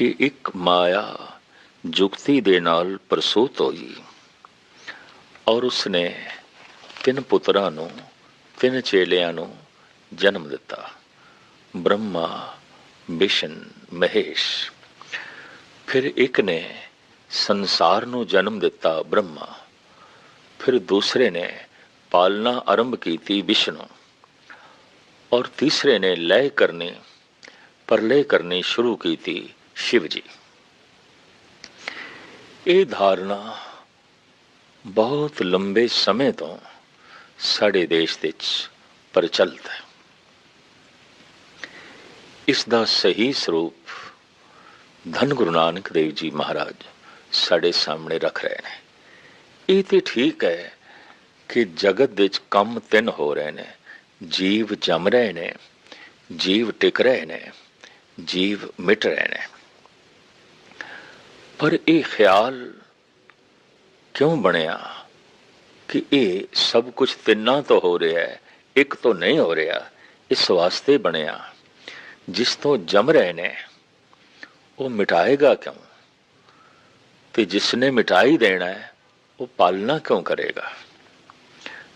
ਕਿ ਇੱਕ ਮਾਇਆ ਜੁਗਤੀ ਦੇ ਨਾਲ ਪ੍ਰਸੂਤ ਹੋਈ ਔਰ ਉਸਨੇ ਤਿੰਨ ਪੁੱਤਰਾਂ ਨੂੰ ਤਿੰਨ ਚੇਲਿਆਂ ਨੂੰ ਜਨਮ ਦਿੱਤਾ ਬ੍ਰਹਮਾ ਵਿਸ਼ਨ ਮਹੇਸ਼ ਫਿਰ ਇੱਕ ਨੇ ਸੰਸਾਰ ਨੂੰ ਜਨਮ ਦਿੱਤਾ ਬ੍ਰਹਮਾ ਫਿਰ ਦੂਸਰੇ ਨੇ ਪਾਲਣਾ ਆਰੰਭ ਕੀਤੀ ਵਿਸ਼ਨੂੰ ਔਰ ਤੀਸਰੇ ਨੇ ਲय ਕਰਨੀ ਪਰਲੇ ਕਰਨੀ ਸ਼ੁਰੂ ਕੀਤੀ ਸ਼ਿਵ ਜੀ। ਇਹ ਧਾਰਨਾ ਬਹੁਤ ਲੰਬੇ ਸਮੇਂ ਤੋਂ ਸਾਡੇ ਦੇਸ਼ ਵਿੱਚ ਪ੍ਰਚਲਿਤ ਹੈ। ਇਸ ਦਾ ਸਹੀ ਸਰੂਪ ਧੰਨ ਗੁਰੂ ਨਾਨਕ ਦੇਵ ਜੀ ਮਹਾਰਾਜ ਸਾਡੇ ਸਾਹਮਣੇ ਰੱਖ ਰਹੇ ਨੇ। ਇਹ ਤੇ ਠੀਕ ਹੈ ਕਿ ਜਗਤ ਵਿੱਚ ਕੰਮ ਤਿੰਨ ਹੋ ਰਹੇ ਨੇ। ਜੀਵ ਜੰਮ ਰਹੇ ਨੇ, ਜੀਵ ਟਿਕ ਰਹੇ ਨੇ, ਜੀਵ ਮਿਟ ਰਹੇ ਨੇ। ਪਰ ਇਹ ਖਿਆਲ ਕਿਉਂ ਬਣਿਆ ਕਿ ਇਹ ਸਭ ਕੁਝ ਤਿੰਨਾਂ ਤੋਂ ਹੋ ਰਿਹਾ ਹੈ ਇੱਕ ਤੋਂ ਨਹੀਂ ਹੋ ਰਿਹਾ ਇਸ ਵਾਸਤੇ ਬਣਿਆ ਜਿਸ ਤੋਂ ਜੰਮ ਰਹੇ ਨੇ ਉਹ ਮਿਟਾਏਗਾ ਕਿਉਂ ਤੇ ਜਿਸ ਨੇ ਮਿਟਾਈ ਦੇਣਾ ਹੈ ਉਹ ਪਾਲਣਾ ਕਿਉਂ ਕਰੇਗਾ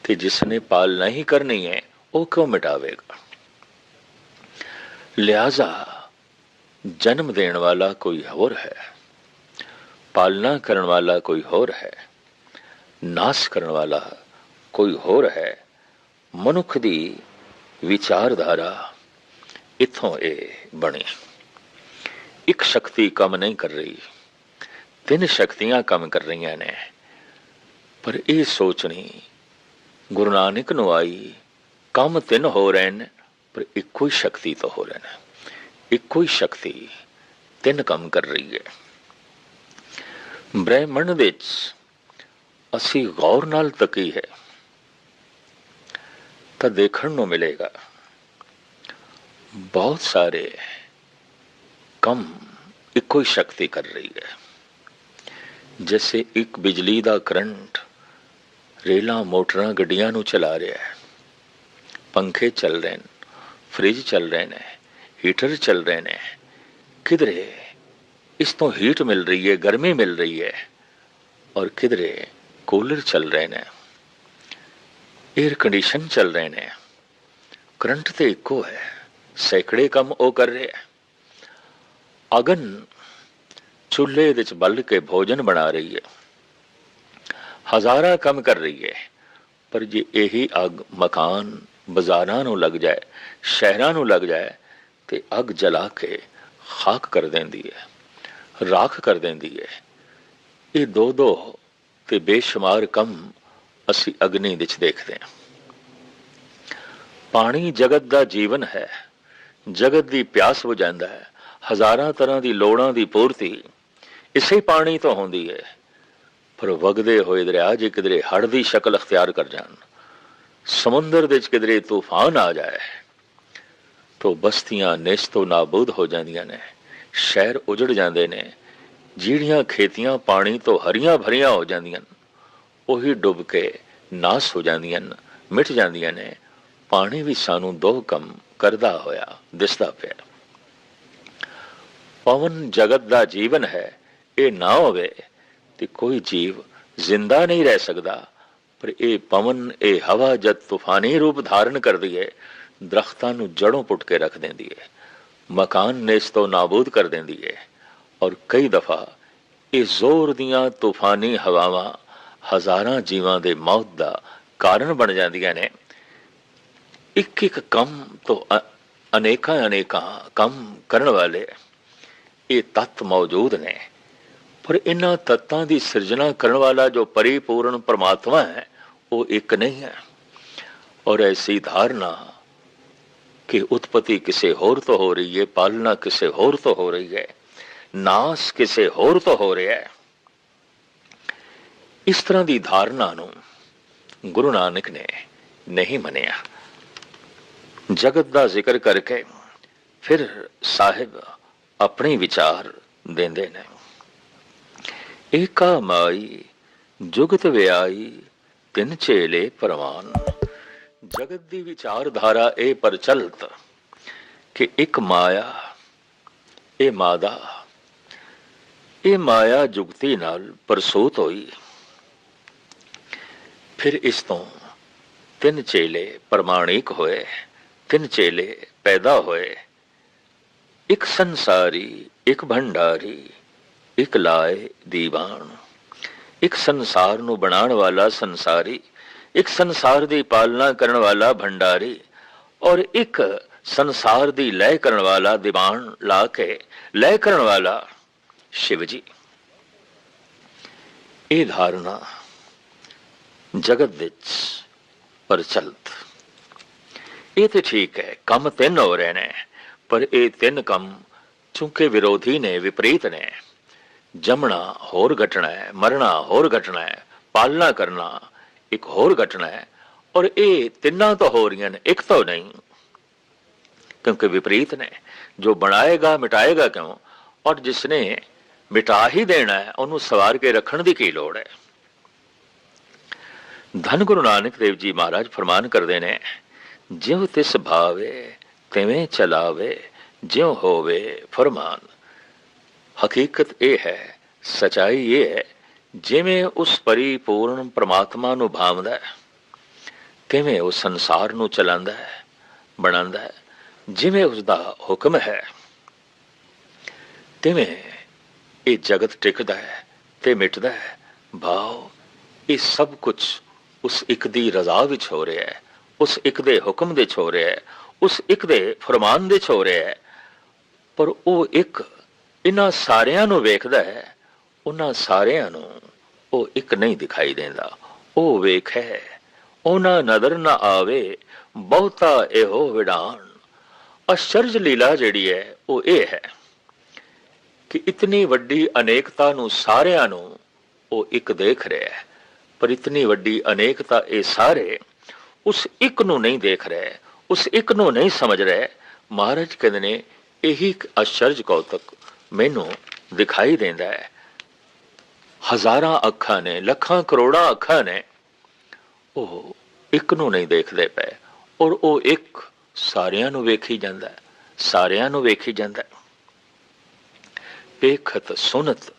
ਤੇ ਜਿਸ ਨੇ ਪਾਲਣਾ ਹੀ ਕਰਨੀ ਹੈ ਉਹ ਕਿਉਂ ਮਿਟਾਵੇਗਾ ਲਿਆਜ਼ਾ ਜਨਮ ਦੇਣ ਵਾਲਾ ਕੋਈ ਹੋਰ ਹੈ ਪਾਲਣਾ ਕਰਨ ਵਾਲਾ ਕੋਈ ਹੋਰ ਹੈ, ਨਾਸ਼ ਕਰਨ ਵਾਲਾ ਕੋਈ ਹੋਰ ਹੈ, ਮਨੁੱਖ ਦੀ ਵਿਚਾਰਧਾਰਾ ਇਥੋਂ ਇਹ ਬਣੀ। ਇੱਕ ਸ਼ਕਤੀ ਕੰਮ ਨਹੀਂ ਕਰ ਰਹੀ, ਤਿੰਨ ਸ਼ਕਤੀਆਂ ਕੰਮ ਕਰ ਰਹੀਆਂ ਨੇ, ਪਰ ਇਹ ਸੋਚਣੀ, ਗੁਰੂ ਨਾਨਕ ਨੂੰ ਆਈ, ਕੰਮ ਤਿੰਨ ਹੋ ਰਹੇ ਨੇ, ਪਰ ਇੱਕੋ ਹੀ ਸ਼ਕਤੀ ਤੋਂ ਹੋ ਰਹੇ ਨੇ। ਇੱਕੋ ਹੀ ਸ਼ਕਤੀ ਤਿੰਨ ਕੰਮ ਕਰ ਰਹੀ ਹੈ। ਬ੍ਰਹਿਮੰਡ ਵਿੱਚ ਅਸੀਂ ਗੌਰ ਨਾਲ ਤੱਕੀ ਹੈ, ਤਾਂ ਦੇਖਣ ਨੂੰ ਮਿਲੇਗਾ। ਬਹੁਤ ਸਾਰੇ ਕੰਮ ਇੱਕੋ ਹੀ ਸ਼ਕਤੀ ਕਰ ਰਹੀ ਹੈ। ਜੈਸੇ ਇੱਕ ਬਿਜਲੀ ਦਾ ਕਰੰਟ ਰੇਲਾਂ, ਮੋਟਰਾਂ, ਗੱਡੀਆਂ ਨੂੰ ਚਲਾ ਰਿਹਾ ਹੈ। ਪੰਖੇ ਚੱਲ ਰਹੇ ਨੇ, ਫ੍ਰਿਜ ਚੱਲ ਰਹੇ ਨੇ, ਹੀਟਰ ਚੱਲ ਰਹੇ ਨੇ। ਕਿਧਰੇ ਇਸ ਤੋਂ ਹੀਟ ਮਿਲ ਰਹੀ ਹੈ ਗਰਮੀ ਮਿਲ ਰਹੀ ਹੈ ਔਰ ਕਿਧਰੇ ਕੂਲਰ ਚੱਲ ਰਹੇ ਨੇ 에ਅਰ ਕੰਡੀਸ਼ਨ ਚੱਲ ਰਹੇ ਨੇ ਕਰੰਟ ਤੇ ਇੱਕੋ ਹੈ ਸੈਂਕੜੇ ਕੰਮ ਉਹ ਕਰ ਰਹੇ ਹੈ ਅਗਨ ਚੁੱਲ੍ਹੇ ਵਿੱਚ ਬਲ ਕੇ ਭੋਜਨ ਬਣਾ ਰਹੀ ਹੈ ਹਜ਼ਾਰਾਂ ਕੰਮ ਕਰ ਰਹੀ ਹੈ ਪਰ ਜੇ ਇਹੀ ਅਗ ਮਕਾਨ ਬਾਜ਼ਾਰਾਂ ਨੂੰ ਲੱਗ ਜਾਏ ਸ਼ਹਿਰਾਂ ਨੂੰ ਲੱਗ ਜਾਏ ਤੇ ਅੱਗ ਜਲਾ ਕੇ ਖਾਕ ਕਰ ਦਿੰਦੀ ਹੈ ਰਾਖ ਕਰ ਦਿੰਦੀ ਹੈ। ਇਹ ਦੋ ਦੋ ਤੇ ਬੇਸ਼ੁਮਾਰ ਕੰਮ ਅਸੀਂ ਅਗਨੀ ਵਿੱਚ ਦੇਖਦੇ ਹਾਂ। ਪਾਣੀ ਜਗਤ ਦਾ ਜੀਵਨ ਹੈ। ਜਗਤ ਦੀ ਪਿਆਸ ਬੁਝਾਉਂਦਾ ਹੈ। ਹਜ਼ਾਰਾਂ ਤਰ੍ਹਾਂ ਦੀ ਲੋੜਾਂ ਦੀ ਪੂਰਤੀ ਇਸੇ ਪਾਣੀ ਤੋਂ ਹੁੰਦੀ ਹੈ। ਪਰ ਵਗਦੇ ਹੋਏ ਦਰਿਆ ਜੇ ਕਿਧਰੇ ਹੜ ਦੀ ਸ਼ਕਲ ਅਖਤਿਆਰ ਕਰ ਜਾਣ, ਸਮੁੰਦਰ ਦੇ ਵਿੱਚ ਕਿਧਰੇ ਤੂਫਾਨ ਆ ਜਾਏ, ਤੋ ਬਸਤੀਆਂ ਨਿਸ਼ਤੋ ਨਾਬੂਦ ਹੋ ਜਾਂਦੀਆਂ ਨੇ। ਸ਼ਹਿਰ ਉਜੜ ਜਾਂਦੇ ਨੇ ਜਿਹੜੀਆਂ ਖੇਤੀਆਂ ਪਾਣੀ ਤੋਂ ਹਰੀਆਂ ਭਰੀਆਂ ਹੋ ਜਾਂਦੀਆਂ ਉਹੀ ਡੁੱਬ ਕੇ ਨਾਸ ਹੋ ਜਾਂਦੀਆਂ ਮਿਟ ਜਾਂਦੀਆਂ ਨੇ, ਪਾਣੀ ਵੀ ਸਾਨੂੰ ਦੋ ਕੰਮ ਕਰਦਾ ਹੋਇਆ, ਦਿਸਦਾ ਪਿਆ। ਪਵਨ ਜਗਤ ਦਾ ਜੀਵਨ ਹੈ, ਇਹ ਨਾ ਹੋਵੇ ਤੇ ਕੋਈ ਜੀਵ ਜ਼ਿੰਦਾ ਨਹੀਂ ਰਹਿ ਸਕਦਾ, ਪਰ ਇਹ ਪਵਨ, ਇਹ ਹਵਾ ਜਦ ਤੂਫਾਨੀ ਰੂਪ ਧਾਰਨ ਕਰਦੀ ਹੈ ਦਰਖਤਾਂ ਨੂੰ ਜੜੋਂ ਪੁੱਟ ਕੇ ਰੱਖ ਦਿੰਦੀ ਹੈ ਮਕਾਨ ਨੇਸ ਤੋਂ ਨਾਬੂਦ ਕਰ ਦਿੰਦੀ ਹੈ ਔਰ ਕਈ ਦਫਾ ਇਹ ਜ਼ੋਰ ਦੀਆਂ ਤੂਫਾਨੀ ਹਵਾਵਾਂ ਹਜ਼ਾਰਾਂ ਜੀਵਾਂ ਦੇ ਮੌਤ ਦਾ ਕਾਰਨ ਬਣ ਜਾਂਦੀਆਂ ਨੇ। ਇੱਕ ਇੱਕ ਕੰਮ ਤੋਂ ਅਨੇਕਾਂ ਅਨੇਕਾਂ ਕੰਮ ਕਰਨ ਵਾਲੇ ਇਹ ਤੱਤ ਮੌਜੂਦ ਨੇ। ਪਰ ਇਹਨਾਂ ਤੱਤਾਂ ਦੀ ਸਿਰਜਣਾ ਕਰਨ ਵਾਲਾ ਜੋ ਪਰਿਪੂਰਨ ਪਰਮਾਤਮਾ ਹੈ, ਉਹ ਇੱਕ ਨਹੀਂ ਹੈ। ਔਰ ਐਸੀ ਧਾਰਨਾ ਕਿ ਉਤਪਤੀ ਕਿਸੇ ਹੋਰ ਤੋਂ ਹੋ ਰਹੀ ਹੈ, ਪਾਲਣਾ ਕਿਸੇ ਹੋਰ ਤੋਂ ਹੋ ਰਹੀ ਹੈ, ਨਾਸ ਕਿਸੇ ਹੋਰ ਤੋਂ ਹੋ ਰਿਹਾ ਹੈ। ਇਸ ਤਰ੍ਹਾਂ ਦੀ ਧਾਰਨਾ ਨੂੰ ਗੁਰੂ ਨਾਨਕ ਨੇ ਨਹੀਂ ਮੰਨਿਆ। ਜਗਤ ਦਾ ਜ਼ਿਕਰ ਕਰਕੇ ਫਿਰ ਸਾਹਿਬ ਆਪਣੇ ਵਿਚਾਰ ਦਿੰਦੇ ਨੇ। ਏਕਾ ਮਾਈ ਜੁਗਤ ਵਿਆਈ ਤਿੰਨ ਚੇਲੇ ਪਰਵਾਨ। ਜਗਤ ਦੀ ਵਿਚਾਰਧਾਰਾ ਇਹ ਪ੍ਰਚਲਿਤ ਕਿ ਇੱਕ ਮਾਇਆ, ਇਹ ਮਾਦਾ, ਇਹ ਮਾਇਆ ਜੁਗਤੀ ਨਾਲ ਪ੍ਰਸੂਤ ਹੋਈ। ਫਿਰ ਇਸ ਤੋਂ ਤਿੰਨ ਚੇਲੇ ਪ੍ਰਮਾਣਿਕ ਹੋਏ, ਤਿੰਨ ਚੇਲੇ ਪੈਦਾ ਹੋਏ। ਇੱਕ ਸੰਸਾਰੀ, ਇੱਕ ਭੰਡਾਰੀ, ਇੱਕ ਲਾਏ ਦੀਵਾਨ। ਇੱਕ ਸੰਸਾਰ ਨੂੰ ਬਣਾਉਣ ਵਾਲਾ ਸੰਸਾਰੀ ਇੱਕ ਸੰਸਾਰ ਦੀ ਪਾਲਣਾ ਕਰਨ ਵਾਲਾ ਭੰਡਾਰੀ ਔਰ ਇੱਕ ਸੰਸਾਰ ਦੀ ਲੈ ਕਰਨ ਵਾਲਾ, ਦੀਵਾਨ ਲਾ ਕੇ ਲੈ ਕਰਨ ਵਾਲਾ ਸ਼ਿਵ ਜੀ। ਇਹ ਧਾਰਨਾ ਜਗਤ ਵਿੱਚ ਪ੍ਰਚਲਿਤ। ਇਹ ਤੇ ਠੀਕ ਹੈ, ਕੰਮ ਤਿੰਨ ਹੋ ਰਹੇ ਨੇ, ਪਰ ਇਹ ਤਿੰਨ ਕੰਮ ਚੁੰਕੇ ਵਿਰੋਧੀ ਨੇ, ਵਿਪਰੀਤ ਨੇ। ਜਮਣਾ ਹੋਰ ਘਟਣਾ ਹੈ, ਮਰਨਾ ਹੋਰ ਘਟਣਾ ਹੈ, ਪਾਲਣਾ ਕਰਨਾ ਇੱਕ ਹੋਰ ਘਟਨਾ ਹੈ ਔਰ ਇਹ ਤਿੰਨਾਂ ਤੋਂ ਹੋ ਰਹੀਆਂ ਨੇ, ਇੱਕ ਤਾਂ ਨਹੀਂ, ਕਿਉਂਕਿ ਵਿਪਰੀਤ ਨੇ, ਜੋ ਬਣਾਏਗਾ, ਮਿਟਾਏਗਾ ਕਿਉਂ? ਔਰ ਜਿਸਨੇ ਮਿਟਾ ਹੀ ਦੇਣਾ ਹੈ, ਉਹਨੂੰ ਸਵਾਰ ਕੇ ਰੱਖਣ ਦੀ ਕੀ ਲੋੜ ਹੈ? ਧੰਨ ਗੁਰੂ ਨਾਨਕ ਦੇਵ ਜੀ ਮਹਾਰਾਜ ਫਰਮਾਨ ਕਰਦੇ ਨੇ, ਜਿਉ ਤਿਸ ਭਾਵੇ, ਤਿਵੇਂ ਚਲਾਵੇ, ਜਿਉ ਹੋਵੇ ਫਰਮਾਨ। ਹਕੀਕਤ ਇਹ ਹੈ, ਸਚਾਈ ਇਹ ਹੈ ਜਿਵੇਂ ਉਸ ਪਰਿਪੂਰਨ ਪ੍ਰਮਾਤਮਾ ਨੂੰ ਭਾਵਦਾ ਹੈ ਕਿਵੇਂ ਉਹ ਸੰਸਾਰ ਨੂੰ ਚਲਾਉਂਦਾ ਹੈ, ਬਣਾਉਂਦਾ ਹੈ, ਜਿਵੇਂ ਉਸ ਦਾ ਹੁਕਮ ਹੈ, ਤਿਵੇਂ ਇਹ ਜਗਤ ਟਿਕਦਾ ਹੈ ਤੇ ਮਿਟਦਾ ਹੈ। ਭਾਵ ਇਹ ਸਭ ਕੁਝ ਉਸ ਇੱਕ ਦੀ ਰਜ਼ਾ ਵਿੱਚ ਹੋ ਰਿਹਾ ਹੈ, ਉਸ ਇੱਕ ਦੇ ਹੁਕਮ ਦੇ ਹੋ ਰਿਹਾ ਹੈ, ਉਸ ਇੱਕ ਦੇ ਫਰਮਾਨ ਦੇ 'ਚ ਹੋ ਰਿਹਾ ਹੈ। ਪਰ ਉਹ ਇੱਕ ਇਹਨਾਂ ਸਾਰਿਆਂ ਨੂੰ ਵੇਖਦਾ ਹੈ ਉਹਨਾਂ ਸਾਰਿਆਂ ਨੂੰ ਉਹ ਇੱਕ ਨਹੀਂ ਦਿਖਾਈ ਦਿੰਦਾ। ਉਹ ਵੇਖ ਹੈ, ਉਹਨਾਂ ਨਜ਼ਰ ਨਾ ਆਵੇ, ਬਹੁਤਾ ਇਹੋ ਵਿਡਾਨ ਅਸ਼ਰਜ ਲੀਲਾ ਜਿਹੜੀ ਹੈ, ਉਹ ਇਹ ਹੈ ਕਿ ਇਤਨੀ ਵੱਡੀ ਅਨੇਕਤਾ ਨੂੰ ਸਾਰਿਆਂ ਨੂੰ ਉਹ ਇੱਕ ਦੇਖ ਰਿਹਾ ਹੈ। ਪਰ ਇਤਨੀ ਵੱਡੀ ਅਨੇਕਤਾ ਇਹ ਸਾਰੇ ਉਸ ਇੱਕ ਨੂੰ ਨਹੀਂ ਦੇਖ ਰਿਹਾ, ਉਸ ਇੱਕ ਨੂੰ ਨਹੀਂ ਸਮਝ ਰਿਹਾ। ਮਹਾਰਾਜ ਕਹਿੰਦੇ ਨੇ, ਇਹੀ ਇੱਕ ਅਸ਼ਰਜ ਕੌਤਕ ਮੈਨੂੰ ਦਿਖਾਈ ਦਿੰਦਾ ਹੈ। ਹਜ਼ਾਰਾਂ ਅੱਖਾਂ ਨੇ, ਲੱਖਾਂ ਕਰੋੜਾਂ ਅੱਖਾਂ ਨੇ, ਉਹ ਇੱਕ ਨੂੰ ਨਹੀਂ ਦੇਖਦੇ ਪਏ ਔਰ ਉਹ ਇੱਕ ਸਾਰਿਆਂ ਨੂੰ ਵੇਖੀ ਜਾਂਦਾ ਹੈ, ਸਾਰਿਆਂ ਨੂੰ ਵੇਖੀ ਜਾਂਦਾ ਹੈ। ਵੇਖਤ ਸੁਨਤ,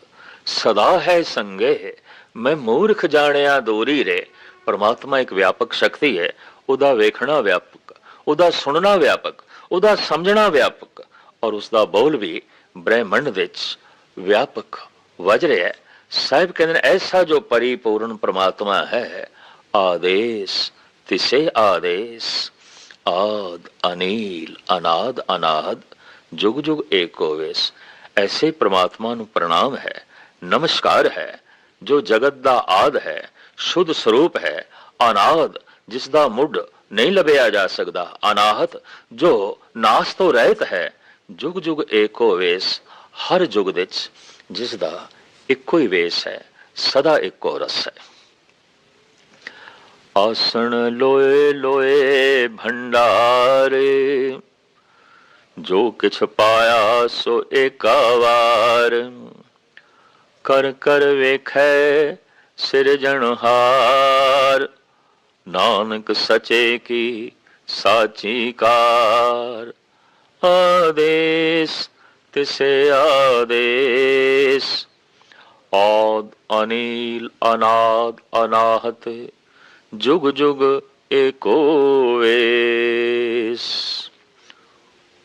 ਸਦਾ ਹੈ ਸੰਗੇ, ਮੈਂ ਮੂਰਖ ਜਾਣਿਆ ਦੋਰੀ ਰੇ, ਪਰਮਾਤਮਾ ਇੱਕ ਵਿਆਪਕ ਸ਼ਕਤੀ ਹੈ, ਉਹਦਾ ਵੇਖਣਾ ਵਿਆਪਕ, ਉਹਦਾ ਸੁਣਨਾ ਵਿਆਪਕ, ਉਹਦਾ ਸਮਝਣਾ ਵਿਆਪਕ ਔਰ ਉਸ ਦਾ ਬੋਲ ਵੀ ਬ੍ਰਹਿਮੰਡ ਵਿੱਚ ਵਿਆਪਕ ਵਜ ਰਿਹਾ ਹੈ। ਸਾਹਿਬ ਕਹਿੰਦੇ ਨੇ, ਐਸਾ ਜੋ ਪਰਿਪੂਰਨ ਪ੍ਰਮਾਤਮਾ ਹੈ, ਆਦੇਸ਼, ਤਿਸੇ ਆਦੇਸ਼, ਆਦ, ਅਨੀਲ, ਅਨਾਦ ਅਨਾਦ, ਜੁਗ ਜੁਗ ਏਕੋ ਵੇਸ ਐਸੇ ਪ੍ਰਮਾਤਮਾ ਨੂੰ ਪ੍ਰਣਾਮ ਹੈ, ਨਮਸਕਾਰ ਹੈ, ਜੋ ਜਗਤ ਦਾ ਆਦ ਹੈ, ਸ਼ੁੱਧ ਸਰੂਪ ਹੈ, ਅਨਾਦ, ਜਿਸ ਦਾ ਮੁੱਢ ਨਹੀਂ ਲਬਿਆ ਜਾ ਸਕਦਾ, ਅਨਾਹਤ, ਜੋ ਨਾਸ ਤੋਂ ਰਹਿਤ ਹੈ, ਜੁਗ ਜੁਗ ਏਕੋ ਵੇਸ ਹਰ ਜੁਗ ਵਿੱਚ, ਜਿਸ ਦਾ ਇੱਕੋ ਹੀ ਵੇਸ ਹੈ, ਸਦਾ ਇੱਕੋ ਰਸ ਹੈ। ਆਸਣ ਲੋਏ ਲੋਏ ਭੰਡਾਰੇ, ਜੋ ਕਿਛ ਪਾਇਆ ਸੋ ਏਕਾ ਵਾਰ ਕਰ ਕਰ ਵੇਖੈ ਸਿਰਜਣਹਾਰ ਨਾਨਕ ਸਚੇ ਕੀ ਸਾਚੀ ਕਾਰ। ਆਦੇਸ, ਤਿਸੇ ਆਦੇਸ ਆਦ ਅਨੀਲ ਅਨਾਦ ਅਨਾਹਤ, ਜੁਗ ਜੁਗ ਏਕੋ ਵੇਸ।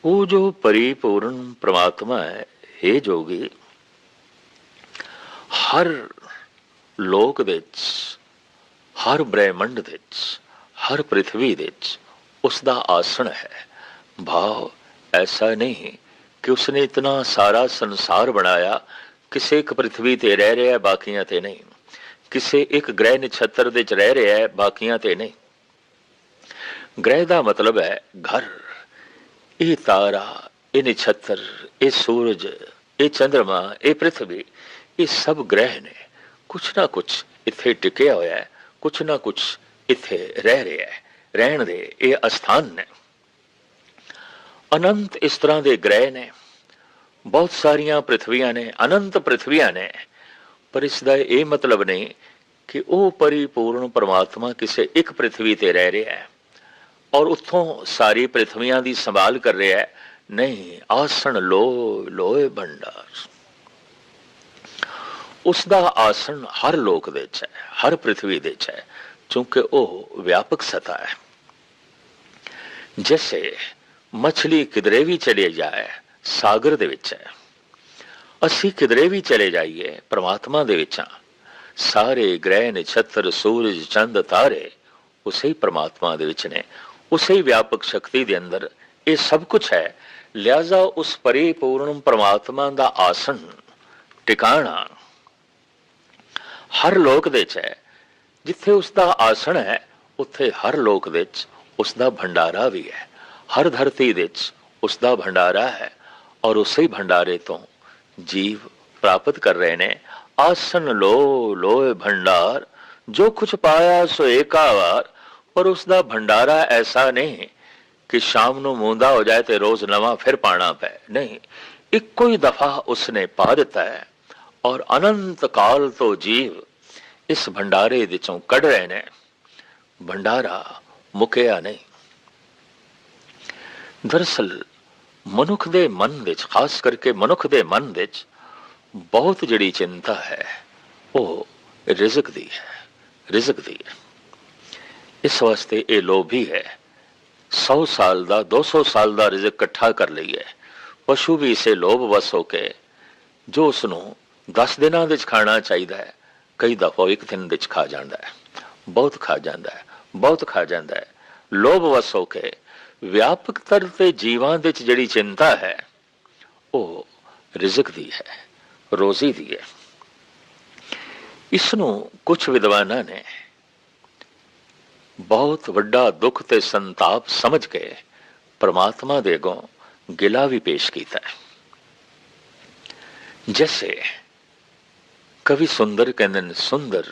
ਉਹ ਜੋ ਪਰਿਪੂਰਨ ਪ੍ਰਮਾਤਮਾ ਹੈ हे ਜੋਗੀ। ਹਰ ਲੋਕ ਦੇ ਵਿੱਚ, ਹਰ ਬ੍ਰਹਿਮੰਡ ਦੇ ਵਿੱਚ, ਹਰ ਪ੍ਰithvi ਦੇ ਵਿੱਚ ਉਸ ਦਾ ਆਸਣ ਹੈ। ਭਾਵ ਐਸਾ ਨਹੀਂ ਕਿ ਉਸਨੇ ਇਤਨਾ ਸਾਰਾ ਸੰਸਾਰ ਬਣਾਇਆ ਕਿਸੇ ਇੱਕ ਪ੍ਰithvi ਤੇ ਰਹਿ ਰਿਹਾ ਹੈ, ਬਾਕੀਆਂ ਤੇ ਨਹੀਂ। ਕਿਸੇ ਇੱਕ ਗ੍ਰਹਿ ਨਛੱਤਰ ਦੇ ਚ ਰਹਿ ਰਿਹਾ ਹੈ, ਬਾਕੀਆਂ ਤੇ ਨਹੀਂ। ਗ੍ਰਹਿ ਦਾ ਮਤਲਬ ਹੈ ਘਰ। ਇਹ ਤਾਰਾ, ਇਹ ਨਛੱਤਰ, ਇਹ ਸੂਰਜ, ਇਹ ਚੰ드ਰਮਾ ਇਹ ਪ੍ਰithvi ਇਹ ਸਭ ਗ੍ਰਹਿ ਨੇ। ਕੁਛ ਨਾ ਕੁਛ ਇੱਥੇ ਟਿਕਿਆ ਹੋਇਆ ਹੈ, ਕੁਛ ਨਾ ਕੁਛ ਇੱਥੇ ਰਹਿ ਰਿਹਾ ਹੈ। ਰਹਿਣ ਦੇ, ਇਹ ਅਸਥਾਨ ਨੇ। ਅਨੰਤ ਇਸ ਤਰ੍ਹਾਂ ਦੇ ਗ੍ਰਹਿ ਨੇ। ਬਹੁਤ ਸਾਰੀਆਂ ਪ੍ਰithviਆਂ ਨੇ, ਅਨੰਤ ਪ੍ਰithviਆਂ ਨੇ। ਪਰ ਇਸ ਦਾ ਇਹ ਮਤਲਬ ਨਹੀਂ ਕਿ ਉਹ ਪਰਿਪੂਰਨ ਪਰਮਾਤਮਾ ਕਿਸੇ ਇੱਕ ਪ੍ਰithvi ਤੇ ਰਹਿ ਰਿਹਾ ਹੈ ਔਰ ਉੱਥੋਂ ਸਾਰੀ ਪ੍ਰithviਆਂ ਦੀ ਸੰਭਾਲ ਕਰ ਰਿਹਾ ਹੈ। ਨਹੀਂ, ਆਸਣ ਲੋ, ਲੋਏ ਭੰਡਾਰ। ਉਸ ਦਾ ਆਸਣ ਹਰ ਲੋਕ ਦੇ ਵਿੱਚ ਹੈ, ਹਰ ਪ੍ਰithvi ਦੇ ਚ ਹੈ, ਕਿਉਂਕਿ ਉਹ ਵਿਆਪਕ ਸਤਾ ਹੈ। ਜੈਸੇ ਮਛਲੀ ਕਿਧਰੇ ਵੀ ਚਲੇ ਜਾਏ ਸਾਗਰ ਦੇ ਵਿੱਚ ਹੈ। ਅਸੀਂ ਕਿਧਰੇ ਵੀ ਚਲੇ ਜਾਈਏ, ਪ੍ਰਮਾਤਮਾ ਦੇ ਵਿੱਚ ਹਾਂ ਸਾਰੇ ਗ੍ਰਹਿ, ਨਛੱਤਰ, ਸੂਰਜ, ਚੰਦ, ਤਾਰੇ, ਉਸੇ ਹੀ ਪ੍ਰਮਾਤਮਾ ਦੇ ਵਿੱਚ ਨੇ। ਉਸੇ ਹੀ ਵਿਆਪਕ ਸ਼ਕਤੀ ਦੇ ਅੰਦਰ ਇਹ ਸਭ ਕੁਝ ਹੈ। ਲਿਆਜ਼ਾ ਉਸ ਪਰਿਪੂਰਨ ਪ੍ਰਮਾਤਮਾ ਦਾ ਆਸਣ, ਟਿਕਾਣਾ। ਹਰ ਲੋਕ ਦੇ ਚ ਹੈ। ਜਿੱਥੇ ਉਸ ਦਾ ਆਸਣ ਹੈ, ਉੱਥੇ ਹਰ ਲੋਕ ਵਿੱਚ ਚ ਉਸ ਦਾ ਭੰਡਾਰਾ ਵੀ ਹੈ। ਹਰ ਧਰਤੀ ਵਿੱਚ ਚ ਉਸ ਦਾ ਭੰਡਾਰਾ ਹੈ। ਔਰ ਉਸੇ ਭੰਡਾਰੇ ਤੋਂ ਜੀਵ ਪ੍ਰਾਪਤ ਕਰ ਰਹੇ ਨੇ ਆਸਨ ਲੋ ਲੋਏ ਭੰਡਾਰ ਜੋ ਕੁਝ ਪਾਇਆ ਸੋ ਏਕਾ ਪਰ ਉਸ ਦਾ ਭੰਡਾਰਾ ਐਸਾ ਨਹੀਂ ਕਿ ਸ਼ਾਮ ਨੂੰ ਮੂੰਦਾ ਹੋ ਜਾਏ ਤੇ ਰੋਜ਼ ਨਵਾਂ ਫਿਰ ਪਾਣਾ ਪਏ ਨਹੀਂ ਇੱਕੋ ਹੀ ਦਫਾ ਉਸਨੇ ਪਾ ਦਿੱਤਾ ਹੈ ਔਰ ਅਨੰਤ ਕਾਲ ਤੋਂ ਜੀਵ ਇਸ ਭੰਡਾਰੇ ਵਿੱਚੋਂ ਕੱਢ ਰਹੇ ਨੇ ਭੰਡਾਰਾ ਮੁਕਿਆ ਨਹੀਂ ਦਰਸਲ ਮਨੁੱਖ ਦੇ ਮਨ ਵਿੱਚ, ਖਾਸ ਕਰਕੇ ਮਨੁੱਖ ਦੇ ਮਨ ਵਿੱਚ ਬਹੁਤ ਜਿਹੜੀ ਚਿੰਤਾ ਹੈ, ਉਹ ਰਿਜ਼ਕ ਦੀ ਹੈ, ਰਿਜ਼ਕ ਦੀ ਹੈ। ਇਸ ਵਾਸਤੇ ਇਹ ਲੋਭੀ ਹੈ 100 ਸਾਲ ਦਾ 200 ਸਾਲ ਦਾ ਰਿਜ਼ਕ ਇਕੱਠਾ ਕਰ ਲਈਏ ਪਸ਼ੂ ਵੀ ਇਸੇ ਲੋਭ ਵਸ ਹੋ ਕੇ, ਜੋ ਉਸ ਨੂੰ 10 ਦਿਨਾਂ ਵਿੱਚ ਖਾਣਾ ਚਾਹੀਦਾ ਹੈ, ਕਈ ਦਫਾ ਇੱਕ ਦਿਨ ਵਿੱਚ ਖਾ ਜਾਂਦਾ ਹੈ। ਬਹੁਤ ਖਾ ਜਾਂਦਾ ਹੈ, ਬਹੁਤ ਖਾ ਜਾਂਦਾ ਹੈ। ਲੋਭ ਵਸ ਹੋ ਕੇ ਵਿਆਪਕ ਤਰ ਤੇ ਜੀਵਾਂ ਵਿੱਚ ਜਿਹੜੀ ਚਿੰਤਾ ਹੈ, ਉਹ ਰਿਜ਼ਕ ਦੀ ਹੈ, ਰੋਜ਼ੀ ਦੀ ਹੈ। ਇਸ ਨੂੰ ਕੁਝ ਵਿਦਵਾਨਾਂ ਨੇ ਬਹੁਤ ਵੱਡਾ ਦੁੱਖ ਤੇ ਸੰਤਾਪ ਸਮਝ ਕੇ ਪ੍ਰਮਾਤਮਾ ਦੇ ਅੱਗੋਂ ਗਿਲਾ ਵੀ ਪੇਸ਼ ਕੀਤਾ ਹੈ। ਜੈਸੇ ਕਵੀ ਸੁੰਦਰ ਕਹਿੰਦੇ ਨੇ, ਸੁੰਦਰ,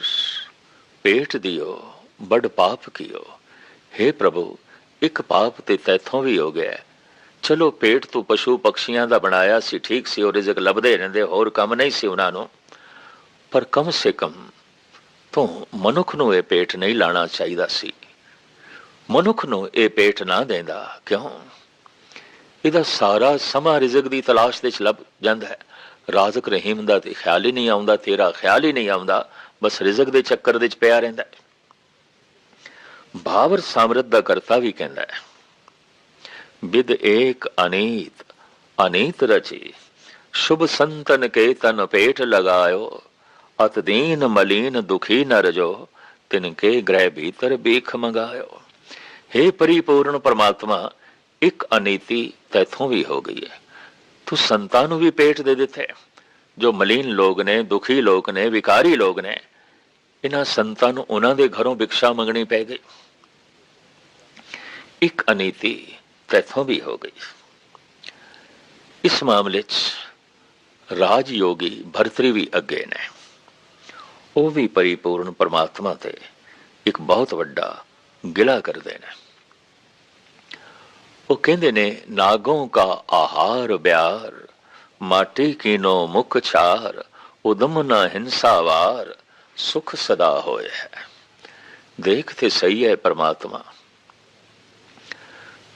ਪੇਟ ਦਿਓ, ਬੜ ਪਾਪ ਕੀਓ हे ਪ੍ਰਭੂ ਇੱਕ ਪਾਪ ਤੇ ਤੈਥੋਂ ਵੀ ਹੋ ਗਿਆ। ਚਲੋ ਪੇਟ ਤੋਂ ਪਸ਼ੂ ਪਕਸ਼ੀਆਂ ਦਾ ਬਣਾਇਆ ਸੀ, ਠੀਕ ਸੀ, ਉਹ ਰਿਜ਼ਕ ਲੱਭਦੇ ਰਹਿੰਦੇ, ਹੋਰ ਕੰਮ ਨਹੀਂ ਸੀ ਉਹਨਾਂ ਨੂੰ। ਪਰ ਕਮ ਸੇ ਕਮ ਤੂੰ ਮਨੁੱਖ ਨੂੰ ਇਹ ਪੇਟ ਨਹੀਂ ਲਾਣਾ ਚਾਹੀਦਾ ਸੀ। ਮਨੁੱਖ ਨੂੰ ਇਹ ਪੇਟ ਨਾ ਦੇਂਦਾ, ਕਿਉਂ? ਇਹਦਾ ਸਾਰਾ ਸਮਾਂ ਰਿਜ਼ਕ ਦੀ ਤਲਾਸ਼ ਦੇ ਵਿੱਚ ਲੱਭ ਜਾਂਦਾ ਹੈ। ਰਾਜ਼ਕ ਰਹੀਮ ਦਾ ਤੇ ਖਿਆਲ ਹੀ ਨਹੀਂ ਆਉਂਦਾ, ਤੇਰਾ ਖਿਆਲ ਹੀ ਨਹੀਂ ਆਉਂਦਾ, ਬਸ ਰਿਜ਼ਕ ਦੇ ਚੱਕਰ ਦੇ ਵਿੱਚ ਪਿਆ ਰਹਿੰਦਾ ਹੈ। ਭਾਵਰ ਸਮਰੱਥ ਦਾ ਕਰਤਾ ਵੀ ਕਹਿੰਦਾ ਹੈ। ਵਿਦ ਏਕ ਅਨੀਤ ਅਨੀਤ ਰਚੀ, ਸ਼ੁਭ ਸੰਤਨ ਕੇ ਤਨ ਪੇਟ ਲਗਾਇਓ, ਅਤ ਦੀਨ ਮਲੀਨ ਦੁਖੀ ਨ ਰਜੋ, ਤਿਨ ਕੇ ਗ੍ਰਹਿ ਭੀਤਰ ਬੀਖ ਮੰਗਾਇਓ। हे ਪਰਿਪੂਰਨ ਪਰਮਾਤਮਾ, ਇੱਕ ਅਨੀਤੀ ਤੈਥੋਂ ਵੀ ਹੋ ਗਈ ਹੈ। ਤੂੰ ਸੰਤਾਂ ਨੂੰ ਵੀ ਪੇਟ ਦੇ ਦਿੱਤੇ ਜੋ ਮਲੀਨ ਲੋਕ ਨੇ, ਦੁਖੀ ਲੋਕ ਨੇ, ਵਿਕਾਰੀ ਲੋਕ ਨੇ ਇਹਨਾਂ ਸੰਤਾਂ ਨੂੰ ਉਹਨਾਂ ਦੇ ਘਰੋਂ ਭਿਕਸ਼ਾ ਮੰਗਣੀ ਪੈ ਗਈ। ਇੱਕ ਅਨੀਤੀ ਤੈਥੋਂ ਵੀ ਹੋ ਗਈ। ਇਸ ਮਾਮਲੇ 'ਚ ਰਾਜ ਯੋਗੀ ਭਰਤਰੀ ਵੀ ਅੱਗੇ ਨੇ। ਉਹ ਵੀ ਪਰਿਪੂਰਨ ਪਰਮਾਤਮਾ ਤੇ ਇੱਕ ਬਹੁਤ ਵੱਡਾ ਗਿਲਾ ਕਰਦੇ ਨੇ। ਉਹ ਕਹਿੰਦੇ ਨੇ, ਨਾਗੋਂ ਕਾ ਆਹਾਰ ਬਿਆਰ, ਮਾਟੀ ਕੀਨੋ ਮੁਖ ਛਾਰ, ਉਦਮ ਨਾ ਹਿੰਸਾਵਾਰ ਸੁਖ ਸਦਾ ਹੋਏ ਹੈ। ਦੇਖ ਤੇ ਸਹੀ ਹੈ ਪਰਮਾਤਮਾ।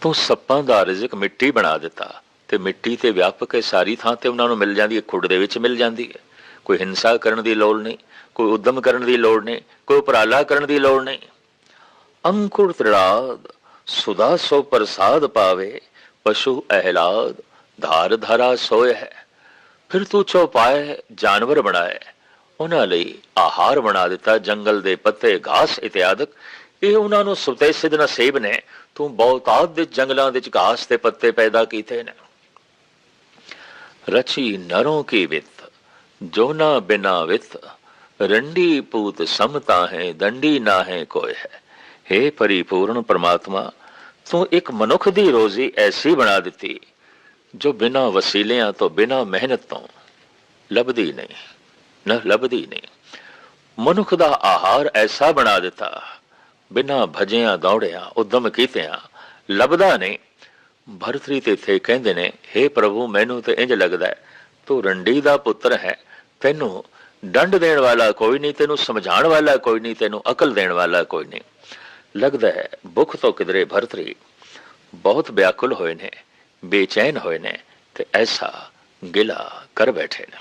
ਤੂੰ ਸੱਪਾਂ ਦਾ ਰਿਜ਼ਕ ਮਿੱਟੀ ਬਣਾ ਦਿੱਤਾ ਤੇ ਮਿੱਟੀ ਤੇ ਵਿਆਪਕ ਹੈ, ਸਾਰੀ ਥਾਂ ਤੇ ਉਹਨਾਂ ਨੂੰ ਮਿਲ ਜਾਂਦੀ ਹੈ, ਖੁੱਡ ਦੇ ਵਿੱਚ ਮਿਲ ਜਾਂਦੀ ਹੈ। ਕੋਈ ਹਿੰਸਾ ਕਰਨ ਦੀ ਲੋੜ ਨਹੀਂ, ਕੋਈ ਉਦਮ ਕਰਨ ਦੀ ਲੋੜ ਨਹੀਂ, ਕੋਈ ਉਪਰਾਲਾ ਕਰਨ ਦੀ ਲੋੜ ਨਹੀਂ। ਅੰਕੁਰ ਤ੍ਰਿੜਾਦ, ਸੁਦਾ ਸੋ ਪ੍ਰਸਾਦ ਪਾਵੇ, ਪਸ਼ੂ ਅਹਿਲਾਦ, ਧਾਰ ਧਰਾ ਸੋਏ ਹੈ। ਫਿਰ ਤੂੰ ਚੌਪਾਏ ਜਾਨਵਰ ਬਣਾਏ ਉਹਨਾਂ ਲਈ ਆਹਾਰ ਬਣਾ ਦਿੱਤਾ, ਜੰਗਲ ਦੇ ਪੱਤੇ, ਘਾਸ ਇਤਿਆਦਿਕ। ਇਹ ਉਹਨਾਂ ਨੂੰ ਸੁਤੇ ਸਿਧ ਨਸੀਬ ਨੇ, ਤੂੰ ਬਹੁਤਾਤ ਦੇ ਜੰਗਲਾਂ ਵਿੱਚ ਘਾਸ ਤੇ ਪੱਤੇ ਪੈਦਾ ਕੀਤੇ ਨੇ। ਰਚੀ ਨਰੋਂ ਕੀ ਵਿਤ ਜੋ ਬਿਨਾ ਵਿਤ, ਰੰਡੀ ਪੂਤ ਸਮਤਾ ਹੈ ਦੰਡੀ ਨਾ ਹੈ। ਕੋਈ ਹੈ हे ਪਰਿਪੂਰਨ ਪ੍ਰਮਾਤਮਾ, ਤੂੰ ਇੱਕ ਮਨੁੱਖ ਦੀ ਰੋਜ਼ੀ ਐਸੀ ਬਣਾ ਦਿੱਤੀ, ਜੋ ਬਿਨਾਂ ਵਸੀਲਿਆਂ ਤੋਂ, ਬਿਨਾਂ ਮਿਹਨਤ ਤੋਂ ਲੱਭਦੀ ਨਹੀਂ। ਨਾ ਲੱਭਦੀ ਨਹੀਂ। ਮਨੁੱਖ ਦਾ ਆਹਾਰ ਐਸਾ ਬਣਾ ਦਿੱਤਾ ਬਿਨਾ ਭਜਿਆਂ ਦੌੜਿਆਂ ਉਦਮ ਕੀਤਿਆਂ ਲੱਭਦਾ ਨਹੀਂ। ਭਰਤਰੀ ਤੇ ਥੇ ਕਹਿੰਦੇ ਨੇ हे ਪ੍ਰਭੂ ਮੈਨੂੰ ਤੇ ਇੰਜ ਲੱਗਦਾ ਹੈ, ਤੂੰ ਰੰਡੀ ਦਾ ਪੁੱਤਰ ਹੈ ਤੈਨੂੰ ਡੰਡ ਦੇਣ ਵਾਲਾ ਕੋਈ ਨਹੀਂ ਤੈਨੂੰ ਸਮਝਾਉਣ ਵਾਲਾ ਕੋਈ ਨਹੀਂ ਤੈਨੂੰ ਅਕਲ ਦੇਣ ਵਾਲਾ ਕੋਈ ਨਹੀਂ। ਲੱਗਦਾ ਹੈ ਭੁੱਖ ਤੋਂ ਕਿਧਰੇ ਭਰਤਰੀ ਬਹੁਤ ਬਿਆਕੁਲ ਹੋਏ ਨੇ ਬੇਚੈਨ ਹੋਏ ਨੇ ਤੇ ਐਸਾ ਗਿਲਾ ਕਰ ਬੈਠੇ ਨੇ।